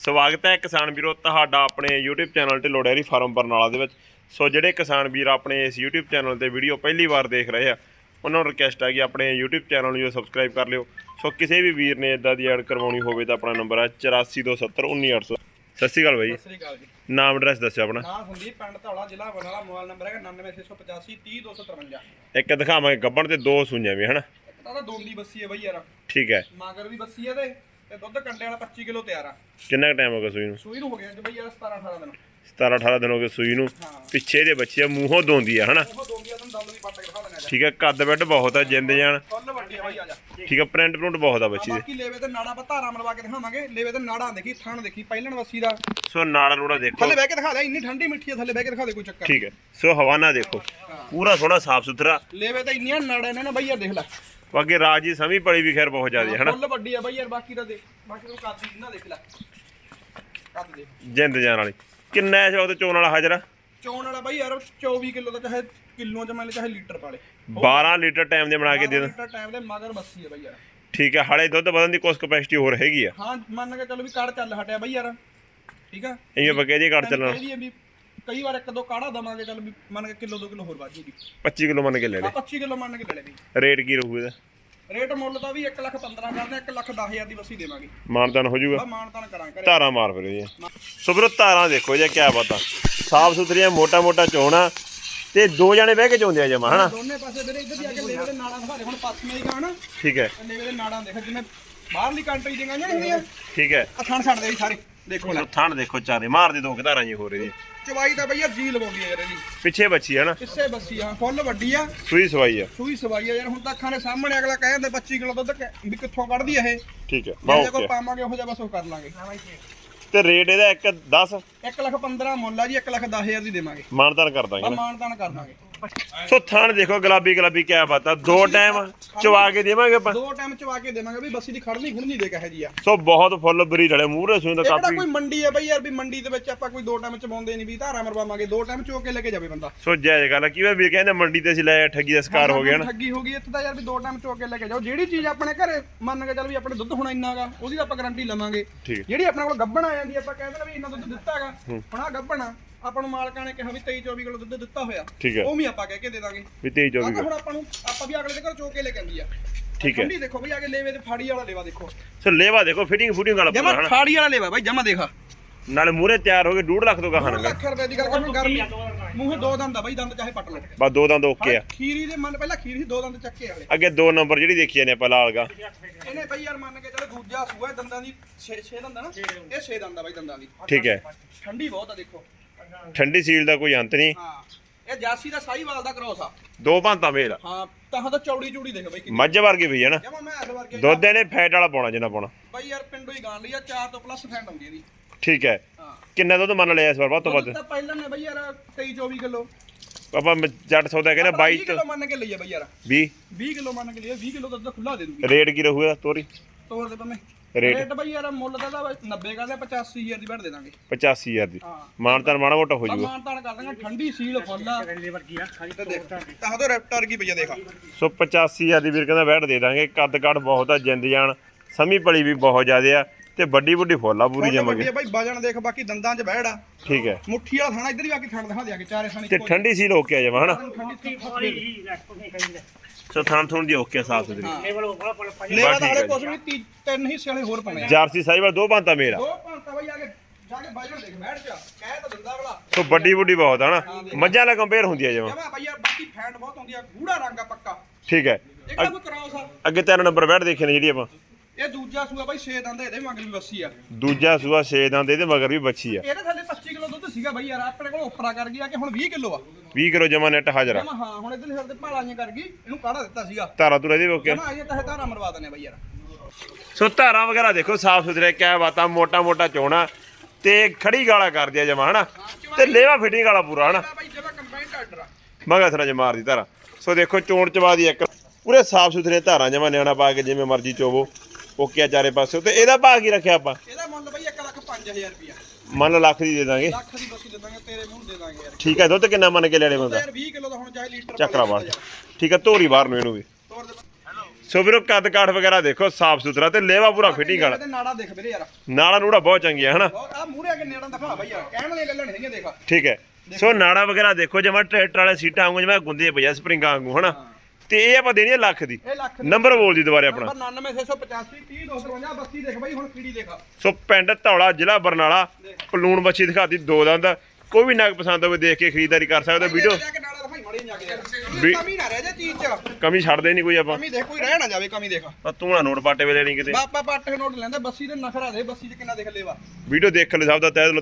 ਸਵਾਗਤ ਹੈ ਕਿਸਾਨ ਵੀਰੋ ਤੁਹਾਡਾ ਆਪਣੇ YouTube channel Dhillon dairy farm Barnala ਦੇ ਵਿੱਚ। ਸੋ ਜਿਹੜੇ ਕਿਸਾਨ ਵੀਰ ਆਪਣੇ ਇਸ YouTube ਚੈਨਲ ਤੇ ਵੀਡੀਓ ਪਹਿਲੀ ਵਾਰ ਦੇਖ ਰਹੇ ਆ ਉਹਨਾਂ ਨੂੰ ਰਿਕਵੈਸਟ ਹੈ ਕਿ ਆਪਣੇ YouTube ਚੈਨਲ ਨੂੰ ਜੋ ਸਬਸਕ੍ਰਾਈਬ ਕਰ ਲਿਓ। ਸੋ ਕਿਸੇ ਵੀ ਵੀਰ ਨੇ ਇਦਾਂ ਦੀ ਐਡ ਕਰਵਾਉਣੀ ਹੋਵੇ ਤਾਂ ਆਪਣਾ ਨੰਬਰ ਹੈ 8427191800 ਸਤਿ ਸ਼੍ਰੀ ਅਕਾਲ ਬਾਈ। ਸਤਿ ਸ੍ਰੀ ਅਕਾਲ ਜੀ। ਨਾਮ ਐਡਰੈਸ ਦੱਸਿਓ ਆਪਣਾ। ਨਾਮ ਹੁੰਦੀ ਪਿੰਡ ਧੌਲਾ ਜ਼ਿਲ੍ਹਾ ਬਰਨਾਲਾ ਮੋਬਾਈਲ ਨੰਬਰ ਹੈਗਾ 99685 30253 ਇੱਕ ਦਿਖਾਵਾਂਗੇ ਗੱਬਣ ਤੇ ਦੋ ਸੂਈਆਂ ਵੀ ਹਨਾ? ਇੱਕ ਤਾਂ ਦੋਂਦੀ ਬੱਸੀ ਹੈ ਬਈ ਯਾਰ। ਠੀਕ ਹੈ। ਮਾਗਰ ਵੀ ਬੱਸੀ ਹੈ ਤੇ ਤੇ ਦੁੱਧ ਕੰਡੇ ਵਾਲਾ 25 ਕਿਲੋ ਤਿਆਰ ਆ। ਕਿੰਨਾ ਟਾਈਮ ਹੋ ਗਿਆ ਸੂਈ ਨੂੰ? ਸੂਈ ਨੂੰ ਹੋ ਗਿਆ ਜੀ ਬਈ ਯਾਰ 17 18 ਦਿਨ। 17 18 ਦਿਨ ਹੋ ਗਏ ਸੂਈ ਨੂੰ। ਪਿੱਛੇ ਦੇ ਬੱਚੇ ਆ, ਮੂੰਹੋਂ ਦੋਂਦੀ ਆ ਹਨਾ? ਉਹ ਦੋਂਦੀ ਆ ਤੁਹਾਨੂੰ ਦੰਦ ਵੀ ਪੱਟ ਕੇ ਦਿਖਾ ਦੇਣਾ ਠੀਕ ਹੈ ਕੱਦ ਬੈੱਡ ਬਹੁਤ ਆ ਜਿੰਦ ਜਾਨ। ਫੁੱਲ ਵੱਡੀ ਆ ਬਈ ਆ ਜਾ। ਠੀਕ ਹੈ ਪ੍ਰਿੰਟ ਪ੍ਰਿੰਟ ਬਹੁਤ ਆ ਬੱਚੀ ਦੇ। ਬਾਕੀ ਲੇਵੇ ਤੇ ਨਾੜਾ ਆਪਾਂ ਧਾਰਾਂ ਮਲਵਾ ਕੇ ਦਿਖਾਵਾਂਗੇ। ਲੇਵੇ ਤੇ ਨਾੜਾਂ ਦੇਖੀ ਥਣ ਦੇਖੀ ਪਹਿਲਣ ਬੱਸੀ ਦਾ। ਸੋ ਨਾੜਾ ਨੂੜਾ ਦੇਖੋ। ਥੱਲੇ ਬਹਿ ਕੇ ਦਿਖਾ ਲੈ ਇੰਨੀ ਠੰਡੀ ਮਿੱਠੀ ਆ ਥੱਲੇ ਬਹਿ ਕੇ ਦਿਖਾ ਦੇ ਕੋਈ ਚੱਕਰ ਠੀਕ ਹੈ ਸੋ ਹਵਾਨਾ ਦੇਖੋ। ਪੂਰਾ ਸੋਹਣਾ ਸਾਫ਼ ਸੁਥਰਾ। ਲੇਵੇ ਤੇ ਇੰਨੀਆਂ ਨਾੜਾਂ ਨੇ ਨਾ ਬਈ ਦੇਖ ਲੈ। ਅੱਗੇ ਰਾਜ ਦੀ ਸਮੀ ਪੜੀ ਵੀ ਖੈਰ ਬਹੁਤ ਜ਼ਿਆਦਾ ਹੈ ਹਨਾ? ਫੁੱਲ ਵੱਡੀ ਆ ਬਈ ਯਾਰ ਬਾਕੀ ਦਾ ਦੇਖ ਬਾਕੀ ਤੂੰ ਕੱਦ ਦੀ ਨਾ ਦੇਖ ਲੈ। ਕੱਦ ਦੇਖ। ਜਿੰਦ ਜਾਨ ਵਾਲੀ। ਕਿੰਨਾ ਹੈ ਸ਼ੌਕ ਤੇ ਚੋਣ ਵਾਲਾ ਹਾਜ਼ਰਾ? ਚੌਣ ਵਾਲਾ ਬਾਈ ਯਾਰ 24 ਕਿਲੋ ਦਾ ਚਾਹੇ ਕਿਲੋ ਚ ਮੰਨ ਲੈ ਚਾਹੇ ਲੀਟਰ ਪਾ ਲੈ। 12 ਲੀਟਰ ਟਾਈਮ ਦੇ ਬਣਾ ਕੇ ਦੇ ਦੇ। ਲੀਟਰ ਟਾਈਮ ਦੇ ਮਗਰ ਬੱਸੀ ਹੈ ਬਾਈ ਯਾਰ। ਠੀਕ ਹੈ ਹਲੇ ਦੁੱਧ ਵਧਣ ਦੀ ਕੋਸ ਕਪੈਸਿਟੀ ਹੋਰ ਹੈਗੀ ਆ। ਹਾਂ ਮੰਨ ਕੇ ਚੱਲੋ ਵੀ ਕਾੜ ਚੱਲ ਹਟਿਆ ਬਾਈ ਯਾਰ। ਠੀਕ ਆ? ਇਹ ਬਕੇ ਦੀ ਘੜ ਚੱਲਣਾ। ਕਈ ਵਾਰ ਇੱਕ ਦੋ ਕਾੜਾ ਦਵਾਂਗੇ ਚੱਲ ਵੀ ਮੰਨ ਕੇ ਕਿਲੋ 2 ਕਿਲੋ ਹੋਰ ਵੱਧ ਜੂਗੀ। 25 ਕਿਲੋ ਮੰਨ ਕੇ ਲੈ ਆ ਲੈ। 25 ਕਿਲੋ ਮੰਨ ਕੇ ਲੈ ਲੈ ਰੇਟ ਕੀ ਰਹੂ ਇਹਦਾ? ਰੇਟ ਮੁੱਲ ਦਾ ਵੀ 1 ਲੱਖ 15 ਕਰਦੇ 1 ਲੱਖ 10 ਹਜ਼ਾਰ ਦੀ ਬੱਸੀ ਦੇਵਾਂਗੇ। ਮਾਨਤਾਨ ਹੋ ਜਾਊਗਾ ਬਾ ਮਾਨਤਾਨ ਕਰਾਂ ਕਰੇ ਧਾਰਾਂ ਮਾਰ ਫਿਰ ਜੀ। ਸੋ ਵੀਰੋ ਧਾਰਾਂ ਦੇਖੋ ਜੀ ਕਿਆ ਬਾਤਾਂ। ਸਾਫ਼ ਸੁਥਰੀਆਂ ਮੋਟਾ ਮੋਟਾ ਚੋਣਾ ਤੇ ਦੋ ਜਣੇ ਬਹਿ ਕੇ ਚੋਂਦੇ ਆ ਜਮਾ ਹਨਾ? ਦੋਨੇ ਪਾਸੇ ਵੀਰੇ ਇੱਧਰ ਦੀ ਆ ਕੇ ਲੇਵੇ ਦੇ ਨਾੜਾਂ ਦੇ ਹੁਣ ਪੱਛਮੀ ਹੀ ਗਾਣ ਠੀਕ ਹੈ। ਲੇਵੇ ਦੇ ਨਾੜਾਂ ਦੇਖ ਜਿਵੇਂ ਬਾਹਰਲੀ ਕੰਟਰੀ ਦੀਆਂ ਹੁੰਦੀਆਂ। ਠੀਕ ਹੈ। ਆ ਥਣ ਛੱਡ ਦੇ ਜੀ ਸਾਰੇ। ਦੇਖੋ ਲੈ। ਥਣ ਦੇਖੋ ਚਾਰੇ ਮਾਰ ਦੇ ਦੋ ਕਿ ਧਾਰਾਂ ਜੀ ਹੋ ਰਹੀ ਜੀ ਚਵਾਈ ਤਾਂ ਬਈਆ ਜੀ ਲਵਾਉਂਦੀ ਹੈ ਯਾਰ ਇਹਦੀ। ਪਿੱਛੇ ਬੱਚੀ ਹੈ ਨਾ। ਕਿਸੇ ਬੱਸੀ ਆ ਫੁੱਲ ਵੱਡੀ ਆ। ਸੂਈ ਸਵਾਈ ਆ। ਸੂਈ ਸਵਾਈ ਆ ਯਾਰ ਹੁਣ ਤਾਂ ਅੱਖਾਂ ਦੇ ਸਾਹਮਣੇ ਅਗਲਾ ਕਹਿ ਦਿੰਦਾ 25 ਕਿਲੋ ਦੁੱਧ ਵੀ ਕਿੱਥੋਂ ਕੱਢਦੀ ਆ ਇਹ। ਠੀਕ ਹੈ ਜੇ ਕੋਈ ਓਕੇ ਪਾਵਾਂਗੇ ਉਹੋ ਜਿਹਾ ਬਸ ਉਹ ਕਰ ਲਾਂਗੇ। ਤੇ ਰੇਟ ਇਹਦਾ 1 10 1 ਲੱਖ 15 ਮੁੱਲ ਆ ਜੀ 1 ਲੱਖ 10 ਹਜ਼ਾਰ ਦੀ ਦੇਵਾਂਗੇ। ਮਾਨਤਾਨ ਕਰ ਦਾਂਗੇ ਆ ਨਾ। ਮਾਨਤਾਨ ਕਰ ਦਾਂਗੇ। ਸੋ ਥਣ ਦੇਖੋ ਗੁਲਾਬੀ ਗੁਲਾਬੀ ਕਿਆ ਬਾਤਾਂ ਦੋ ਟਾਈਮ ਚਵਾ ਕੇ ਦੇਵਾਂਗੇ ਆਪਾਂ। ਦੋ ਟਾਈਮ ਚਵਾ ਕੇ ਦੇਵਾਂਗੇ ਵੀ ਬੱਸੀ ਦੀ ਖੜਨੀ ਖੁੜਨੀ ਦੇ ਕਹੇ ਜੀ ਆ। ਸੋ ਬਹੁਤ ਫੁੱਲ ਬਰੀ ਢਲੇ ਮੂਹਰੇ ਸੂਈ ਦਾ ਕਾਪੀ। ਕੋਈ ਮੰਡੀ ਆ ਬਈ ਯਾਰ ਵੀ ਮੰਡੀ ਦੇ ਵਿੱਚ ਆਪਾਂ ਕੋਈ ਦੋ ਟਾਈਮ ਚਵਾਉਂਦੇ ਨਹੀਂ ਵੀ ਧਾਰਾ ਮਰਵਾਵਾਂਗੇ ਦੋ ਟਾਈਮ ਚੋ ਕੇ ਲੈ ਕੇ ਜਾਵੇ ਬੰਦਾ। ਸੋ ਜਾਇਜ਼ ਗੱਲ ਆ ਕਿਵੇਂ ਵੀ ਕਹਿੰਦੇ ਮੰਡੀ ਤੇ ਅਸੀਂ ਲੈ ਠੱਗੀ ਦਾ ਸ਼ਿਕਾਰ ਹੋ ਗਿਆ ਨਾ ਠੱਗੀ ਹੋ ਗਈ ਇੱਥੇ ਤਾਂ ਯਾਰ ਵੀ ਦੋ ਟਾਈਮ ਚੋ ਕੇ ਲੈ ਕੇ ਜਾਓ। ਜਿਹੜੀ ਚੀਜ਼ ਆਪਣੇ ਘਰੇ ਮੰਨ ਕੇ ਚੱਲ ਵੀ ਆਪਣੇ ਦੁੱਧ ਹੁਣ ਇੰਨਾਗਾ ਉਹਦੀ ਤਾਂ ਆਪਾਂ ਗਾਰੰਟੀ ਲਵਾਂਗੇ। ਜਿਹੜੀ ਆਪਣੇ ਕੋਲ ਗੱਬਣ ਆ ਜਾਂਦੀ ਆ, ਆਪਾਂ ਕਹਿੰਦੇ ਨੇ ਵੀ ਇੰਨਾ ਦੁੱਧ ਦਿੱਤਾਗਾ ਹੁਣ ਆ ਗੱਬਣ ਆ ਆਪਾਂ ਨੂੰ ਮਾਲਕਾਂ ਨੇ ਕਿਹਾ ਵੀ 23 24 ਕਿਲੋ ਦੁੱਧ ਦਿੱਤਾ ਹੋਇਆ। ਠੀਕ ਹੈ। ਉਹ ਵੀ ਆਪਾਂ ਕਹਿ ਕੇ ਦੇ ਦਾਂਗੇ। ਵੀ 23 24 ਆਹ ਹੁਣ ਆਪਾਂ ਨੂੰ ਆਪਾਂ ਵੀ ਅਗਲੇ ਦੇ ਘਰ ਚੋ ਕੇ ਲੈ ਕੇ ਆਂਦੀ ਆ। ਠੀਕ ਹੈ। ਠੰਡੀ ਦੇਖੋ ਬਈ ਆਗੇ ਲੇਵੇ ਤੇ ਫਾੜੀ ਵਾਲਾ ਲੇਵਾ ਦੇਖੋ। ਸੋ ਲੇਵਾ ਦੇਖੋ ਫਿਟਿੰਗ ਫੂਟਿੰਗ ਵਾਲਾ ਜਮਾ ਪੂਰਾ ਹਨਾ? ਫਾੜੀ ਵਾਲਾ ਲੇਵਾ ਬਾਈ ਜਮਾ ਦੇਖਾ। ਨਾਲੇ ਮੂਹਰੇ ਤਿਆਰ ਹੋ ਕੇ 2.5 ਲੱਖ ਤੋਂ ਕਹਾਣਾਗਾ ਲੱਖ ਰੁਪਏ ਦੀ ਗੱਲ ਕਰਨੀ ਗਰਮੀ ਮੂੰਹੇ ਦੋ ਦੰਦ ਆ ਬਾਈ ਦੰਦ ਚਾਹੇ ਪੱਟ ਲਓ। ਬਸ ਦੋ ਦੰਦ ਓਕੇ ਆ। ਖੀਰੀ ਦੇ ਮਨ ਪਹਿਲਾਂ ਖੀਰੀ ਸੀ ਦੋ ਦੰਦ ਚੱਕੇ ਵਾਲੇ ਅੱਗੇ ਦੋ ਨੰਬਰ ਜਿਹੜੀ ਦੇਖੀ ਨੇ ਆਪਾਂ ਲਾਲਗਾ ਇਹਨੇ ਬਈ ਯਾਰ ਮੰਨ ਕੇ ਚੱਲ ਦੂਜਾ ਸੂਆ ਦੰਦਾਂ ਦੀ 6 6 ਦੰਦ ਆ ਨਾ ਇਹ 6 ਦੰਦ ਆ ਬਾਈ ਦੰਦਾਂ ਦੀ। ਠੀਕ ਹੈ। ਠੰਡੀ ਬਹੁਤ ਆ ਦੇਖੋ। ਠੰਡੀ ਸੀਲ ਦਾ ਕੋਈ ਅੰਤ ਨਹੀਂ। ਹਾਂ। ਇਹ ਜਾਸੀ ਦਾ ਸਾਈਵਾਲ ਦਾ ਕ੍ਰੋਸ ਆ। ਦੋ ਭਾਂਤਾ ਮੇਲ। ਹਾਂ ਤਾਂ ਤਾਂ ਚੌੜੀ ਚੂੜੀ ਦੇਖ ਬਈ ਕਿੰਨੀ ਮੱਝ ਵਰਗੀ ਵੀ ਹੈ ਨਾ। ਜਮਾ ਮੈਂ ਇਸ ਵਰਗੇ ਦੁੱਧ ਇਹਨੇ ਫੈਟ ਵਾਲਾ ਪਾਉਣਾ ਜਿੰਨਾ ਪਾਉਣਾ। ਬਈ ਯਾਰ ਪਿੰਡੋਂ ਹੀ ਗਾਣ ਲਈ ਆ 4 ਤੋਂ ਪਲੱਸ ਫੈਂਟ ਆਉਂਦੀ ਇਹਦੀ। ਠੀਕ ਹੈ। ਕਿੰਨਾ ਦੁੱਧ ਮੰਨ ਲਿਆ ਇਸ ਵਾਰ ਵੱਧ ਤੋਂ ਵੱਧ? ਤਾਂ ਪਹਿਲਾਂ ਨੇ ਬਈ ਯਾਰ 23 24 ਕਿਲੋ। ਆਪਾਂ ਜੱਟ ਸੌਦਾ ਕਹਿੰਦਾ 22 ਤੋਂ ਕਿਲੋ ਮੰਨ ਕੇ ਲਈਏ ਬਈ ਯਾਰ। 20 20 ਕਿਲੋ ਮੰਨ ਕੇ ਲਈਏ 20 ਕਿਲੋ ਦੁੱਧ ਖੁੱਲਾ ਦੇ ਦੂਗੀ। ਰੇਟ ਕੀ ਰਹੂਗਾ ਤੋਰੀ? ਤੋਰ ਦੇ ਪੰਮੇ ਰੇਟ? ਰੇਟ ਬਈ ਯਾਰ ਮੁੱਲ ਦਾ ਤਾਂ 90 ਕਰਦੇ 85000 ਦੀ ਬੈਠ ਦੇ ਦਾਂਗੇ। 85000 ਦੀ। ਹਾਂ। ਮਾਨਤਾਨ ਮਾੜਾ ਮੋਟਾ ਹੋ ਜਾਊਗਾ ਮਾਨ ਤਾਨ ਕਰ ਦਾਂਗੇ ਠੰਡੀ ਸੀਲ ਫੁੱਲ ਆ। ਵਰਗੀ ਆ। ਤੇ ਦੇਖ। ਤਾਂ ਉਹਦਾ ਰੈਪਟਰ ਕੀ ਪਈਆ ਦੇਖਾ ਸੋ 85000 ਦੀ ਵੀਰ ਕਹਿੰਦਾ ਬੈਠ ਦੇ ਦਾਂਗੇ। ਕੱਦ ਕੱਦ ਬਹੁਤ ਆ ਜਿੰਦ ਜਾਨ। ਸਮੀ ਪਲੀ ਵੀ ਬਹੁਤ ਜ਼ਿਆਦੇ ਆ ਤੇ ਵੱਡੀ ਵੱਡੀ ਫੁੱਲ ਆ ਪੂਰੀ ਫੁੱਲ ਜਮਾ ਵੱਡੀ ਕੇ। ਬਾਈ ਵਜਨ ਦੇਖ ਬਾਕੀ ਦੰਦਾਂ 'ਚ ਬਹਿੜ ਆ। ਠੀਕ ਹੈ। ਮੁੱਠੀ ਵਾਲਾ ਥਾਣਾ ਇੱਧਰ ਵੀ ਆ ਕੇ ਥਣ ਦਿਖਾ ਦਿਆਂਗੇ ਚਾਰੇ ਥਾਣੇ ਤੇ ਠੰਡੀ ਸੀ ਲੋਕ ਆ ਜਮਾ ਹਨਾ? ਠੰਡੀ ਸੋ ਥਾਂ ਥੁਣ ਦੀ ਓਕੇ ਸਾਫ਼ ਸੁਥਰੀ। ਲੇਵਾ ਤਾਂ ਹਲੇ ਕੁਛ ਵੀ ਤੀ- ਤਿੰਨ ਹਿੱਸੇ ਵਾਲੇ ਹੋਰ ਪਣੇ ਆ। ਜਾਰਸੀ ਸਾਈਵਾਲ ਦੋ ਮੇਲ ਆ ਦੋ ਭਾਂਤਾ ਬਾਈ ਆ ਕੇ ਜਾ ਕੇ ਵਜਨ ਦੇਖ ਬੈਠ ਜਾ। ਕਹਿ ਤਾਂ ਦਿੰਦਾ ਵਾਲਾ ਸੋ ਵੱਡੀ ਵੱਡੀ ਬਹੁਤ ਆ ਨਾ। ਮੱਝਾਂ ਨਾਲ ਕੰਪੇਅਰ ਹੁੰਦੀ ਆ ਜਮਾ ਜਮਾ ਬਾਈ ਯਾਰ ਬਾਕੀ ਫੈਂਟ ਬਹੁਤ ਆਉਂਦੀ ਆ ਗੂੜਾ ਰੰਗ ਆ ਪੱਕਾ। ਠੀਕ ਹੈ। ਕੋਈ ਕਰਾਉਸ ਆ। ਅੱਗੇ ਤਿੰਨ ਨੰਬਰ ਬੈਠ ਦੇਖੇ ਨੇ ਜਿਹੜੀ ਆਪਾਂ। ਇਹ ਦੂਜਾ ਸੂਆ ਬਾਈ 6 ਦੰਦ ਇਹਦੇ ਮੰਗਲ ਵੀ ਵੱਸੀ ਆ। ਦੂਜਾ ਸੂਆ 6 ਦੰਦ ਇਹਦੇ ਮਗਰ ਵੀ ਬੱਚੀ ਆ। ਇਹਦੇ ਥੱਲੇ 25 ਕਿਲੋ ਦੁੱਧ ਸੀਗਾ ਬਾਈ ਯਾਰ ਆਪਣੇ ਕੋਲ ਉਪਰਾ ਕਰ ਗਿਆ ਕਿ ਹੁਣ 20 ਕਿਲੋ ਆ। 20 ਕਿਲੋ ਜਮਾ ਨੈਟ ਹਾਜ਼ਰ ਆ। ਜਮਾ ਹਾਂ ਹੁਣ ਇਧਰਲੇ ਸਿਰ ਤੇ ਭਾਲਾਂ ਜਿਹੀਆਂ ਕਰ ਗਈ ਇਹਨੂੰ ਕਾੜਾ ਦਿੱਤਾ ਸੀਗਾ। ਧਾਰਾ ਤੁਰਾ ਇਹਦੇ ਓਕੇ ਜਮਾ ਇਹ ਤਾਂ ਧਾਰਾ ਮਰਵਾ ਦਨੇ ਬਾਈ ਯਾਰ। ਸੋ ਧਾਰਾਂ ਵਗੈਰਾ ਦੇਖੋ ਸਾਫ਼ ਸੁਥਰੇ ਕਿਆ ਬਾਤਾਂ ਮੋਟਾ ਮੋਟਾ ਚੋਣਾ ਤੇ ਖੜੀ ਗਾਲਾ ਕਰ ਦਿਆ ਜਮਾ ਹਨਾ? ਤੇ ਲੇਵਾ ਫਿਟਿੰਗ ਵਾਲਾ ਪੂਰਾ ਹਨਾ? ਇਹਦਾ ਬਾਈ ਜਮਾ ਆਰਡਰ ਆ। ਮਗਾ ਥਰਾ ਜਮਾਰ ਦੀ ਧਾਰਾ। ਸੋ ਦੇਖੋ ਚੋਣ ਚਵਾ ਦੀ ਇੱਕ। ਪੂਰੇ ਸਾਫ਼ ਸੁਥਰੇ ਧਾਰਾਂ ਜਮਾ ਨਿਆਣਾ ਪਾ ਕੇ ਜਿਵੇਂ ਮਰਜ਼ੀ ਚੋਵੋ। ਓਕੇ ਆ ਚਾਰੇ ਪਾਸੇ ਤੇ ਇਹਦਾ ਭਾਅ ਕੀ ਰੱਖਿਆ ਆਪਾਂ? ਇਹਦਾ ਮੁੱਲ ਬਾਈ 1 ਲੱਖ 5000 ਰੁਪਿਆ ਮੰਨ ਲਓ ਲੱਖ ਦੀ ਦੇ ਦਾਂਗੇ। ਲੱਖ ਦੀ ਬੱਸੀ ਦੇ ਦਾਂਗੇ ਤੇਰੇ ਮੂੰਹ ਦੇ ਦਾਂਗੇ ਯਾਰ। ਠੀਕ ਹੈ ਦੁੱਧ ਕਿੰਨਾ ਮੰਨ ਕੇ ਲੈਣੇ ਬੰਦਾ? ਯਾਰ 20 ਕਿਲੋ ਦਾ ਹੁਣ ਚਾਹੇ ਲੀਟਰ ਚੱਕਰਾ ਬਾੜ ਠੀਕ ਹੈ ਧੋਰੀ ਬਾਹਰ ਨੂੰ ਇਹਨੂੰ ਵੀ। ਤੋਰ ਦੇ ਸੋ ਵੀਰੋ ਕੱਦ ਕਾਠ ਵਗੈਰਾ ਦੇਖੋ ਸਾਫ਼ ਸੁਥਰਾ ਤੇ ਲੇਵਾ ਪੂਰਾ ਫਿਟਿੰਗ ਵਾਲਾ। ਨਾੜਾ ਦੇਖ ਵੀਰੇ ਯਾਰ। ਨਾੜਾ ਨੂੜਾ ਬਹੁਤ ਚੰਗੀ ਹੈ ਹਨਾ ਆ ਮੂਰੇ ਅੱਗੇ ਨੇੜਾਂ ਦਿਖਾ ਬਈ ਯਾਰ। ਕਹਿਣ ਵਾਲੀਆਂ ਗੱਲਾਂ ਨਹੀਂ ਹੈਗੀਆਂ ਦੇਖ। ਠੀਕ ਹੈ। ਸੋ ਨਾੜਾ ਵਗੈਰਾ ਦੇਖੋ ਜਿਵੇਂ ਟਰੈਕਟਰ ਵਾਲੇ ਸੀਟਾਂ ਵਾਂਗੂ ਜਿਵੇਂ ਗੁੰਦੇ ਪਈਆ ਸਪਰਿੰਗਾਂ ਵਾਂਗੂ ਹਨਾ ਤੇ ਇਹ ਆਪਾਂ ਦੇਣੀ ਹੈ ਲੱਖ ਦੀ। ਇਹ ਲੱਖ ਨੰਬਰ ਬੋਲ ਦੀ ਦੁਬਾਰੇ ਆਪਣਾ। ਨੰਬਰ 99685 30 252 32 ਦੇਖ ਬਈ ਹੁਣ ਕੀੜੀ ਦੇਖ। ਸੋ ਪਿੰਡ ਧੌਲਾ ਜ਼ਿਲ੍ਹਾ ਬਰਨਾਲਾ ਪਲੂਣ ਬੱਚੀ ਦਿਖਾਤੀ ਦੋ ਦੰਦ। ਕੋਈ ਵੀ ਨਗ ਪਸੰਦ ਹੋਵੇ ਦੇਖ ਕੇ ਖਰੀਦਦਾਰੀ ਕਰ ਸਕਦਾ ਵੀਡੀਓ। ਜਾ ਜਾ ਕਮੀ ਨਾ ਰਹਿ ਜਾ ਚੀਜ਼ ਚ। ਕਮੀ ਛੱਡਦੇ ਨਹੀਂ ਕੋਈ ਆਪਾਂ। ਕਮੀ ਦੇਖ ਕੋਈ ਰਹਿ ਨਾ ਜਾਵੇ ਕਮੀ ਦੇਖ। ਆ ਤੂੰ ਨਾ ਨੋਟ ਪਾਟੇ ਵੇਲੇ ਨਹੀਂ ਕਿਤੇ। ਬਾਪਾ ਪੱਟ ਨੋਟ ਲੈਂਦਾ ਬੱਸੀ ਦੇ ਨਖਰਾ ਦੇ ਬੱਸੀ ਚ ਕਿੰਨਾ ਦੇਖ ਲੇਵਾ। ਵੀਡੀਓ ਦੇਖ ਲੈ ਸਭ ਦਾ ਤਹਿ ਦਿਲੋਂ